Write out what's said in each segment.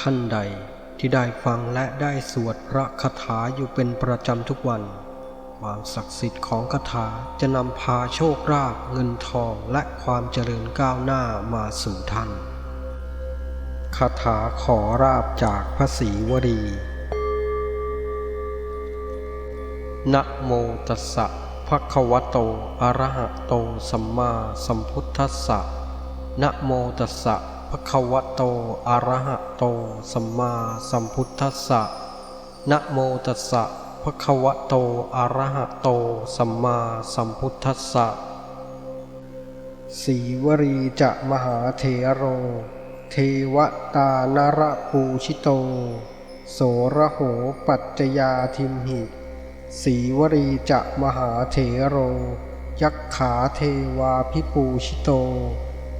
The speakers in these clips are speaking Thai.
ท่านใดที่ได้ฟังและได้สวดพระคาถาอยู่เป็นประจำทุกวัน ความศักดิ์สิทธิ์ของคาถาจะนำพาโชคลาภเงินทองและความเจริญก้าวหน้ามาสู่ท่านคาถาขอราบจากพระศรีวรีนะโมตัสสะภะคะวะโต อะระหะโต สัมมาสัมพุทธัสสะนะโมตัสสะ ภะควโต อะระหะโต สัมมาสัมพุทธัสสะ นะโมตัสสะภะควโต อะระหะโต สัมมาสัมพุทธัสสะ สีวรีจะมหาเถโร เทวตานรปูชิโต โสระโหปัจจยาทิมหิ สีวรีจะมหาเถโร ยักขาเทวาพิปูชิโต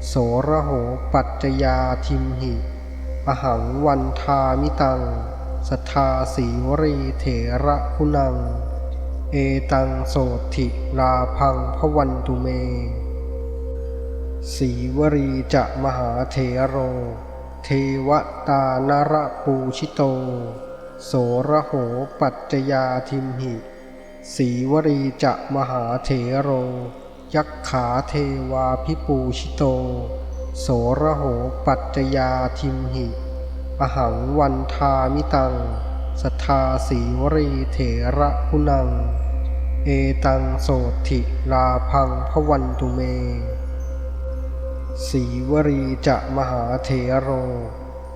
โสระโหปัจจยาทิมหิ อหังวันทามิตังสัทธาสีวรีเถระคุณัง เอตังโสถิลาพังพวันตุเม สีวรีจะมหาเถโร เทวตานรปูชิโต โสระโหปัจจยาทิมหิ สีวรีจะมหาเถโร ยักขาเทวาพิปูชิโต โสระโหปัจจยาทิมหิ อหังวันทามิตัง สัทธาสีวรีเถระคุณัง เอตังโสถิลาพังพวันตุเม สีวรีจะมหาเถโร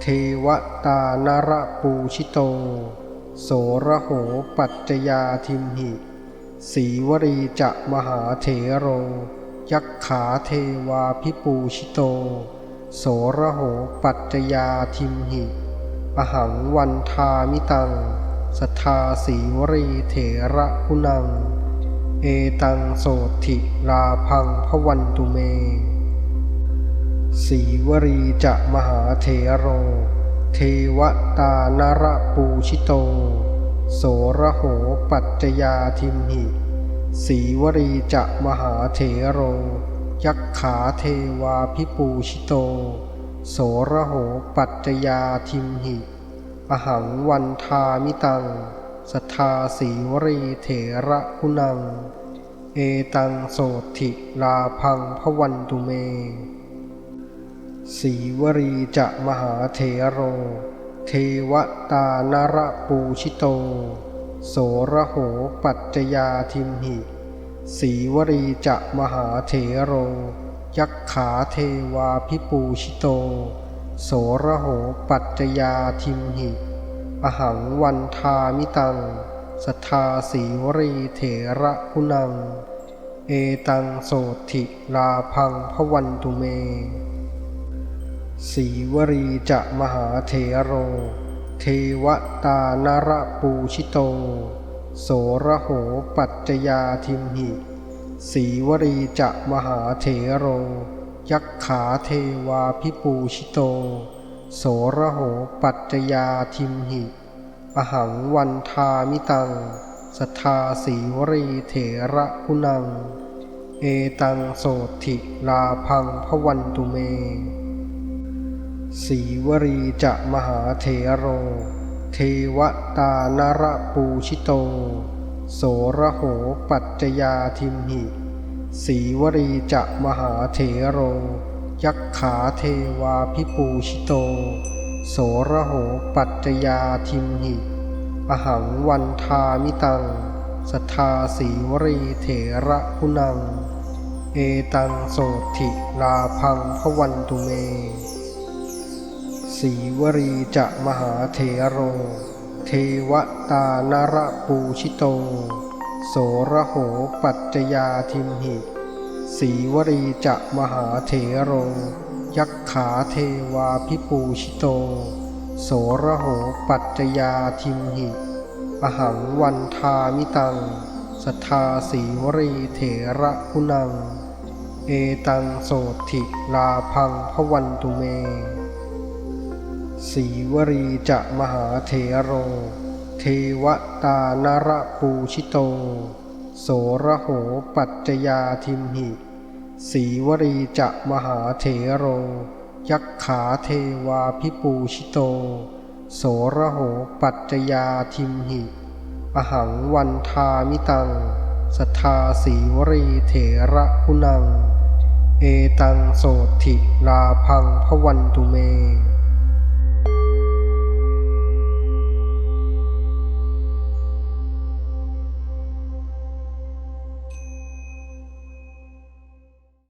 เทวตานรปูชิโต โสระโหปัจจยาทิมหิ สีวรีจะมหาเถโร ยักขาเทวาพิปูชิโต โสระโหปัจจยาทิมหิอหังวันทามิตังสัทธาสีวรีเถระคุณัง เอตังโสถิลาพังพวันตุเม สีวรีจะมหาเถโร เทวตานรปูชิโต โสระโหปัจจยาทิมหิ สีวรีจะมหาเถโร ยักขาเทวาพิปูชิโต โสระโหปัจจยาทิมหิ อหังวันทามิตังสัทธาสีวรีเถระคุณัง เอตังโสถิลาพังพวันตุเม สีวรีจะมหาเถโร เทวตานรปูชิโต โสระโหปัจจยาทิมหิ สีวรีจะมหาเถโร ยักขาเทวาพิปูชิโต โสระโหปัจจยาทิมหิ อหังวันทามิตังสัทาสีวรีเถระคุณัง เอตังโสถิลาพังพวันตุเม สีวรีจะมหาเถโร เทวตานรปูชิโต โสระโหปัจจยาทิมหิสีวรีจะมหาเถโร ยักขาเทวาพิปูชิโต โสระโหปัจจยาทิมหิ อหังวันทามิตังสัทธาสีวรีเถระคุณัง เอตังโสถิลาพังพวันตุเม สีวรีจะมหาเถโร เทวตานรปูชิโต โสระโหปัจจยาทิมหิสีวรีจะมหาเถโร ยักขาเทวาพิปูชิโต โสระโหปัจจยาทิมหิ อหังวันทามิตัง สัทธาสีวรีเถระคุณัง เอตังโสถิลาพังพวันตุเม สีวรีจะมหาเถโร เทวตานรปูชิโต โสระโหปัจจยาทิมหิ สีวรีจะมหาเถโร ยักขาเทวาพิปูชิโต โสระโหปัจจยาทิมหิ อหังวันทามิตัง สัทธาสีวรีเถระคุณัง เอตังโสถิลาพังพวันตุเม สีวรีจะมหาเถโร เทวตานรปูชิโต โสระโหปัจจยาทิมหิสีวรีจะมหาเถโร ยักขาเทวาพิปูชิโต โสระโหปัจจยาทิมหิ อหังวันทามิตังสทธาสีวรีเถระคุณัง เอตังโสถิลาพังพวันตุเม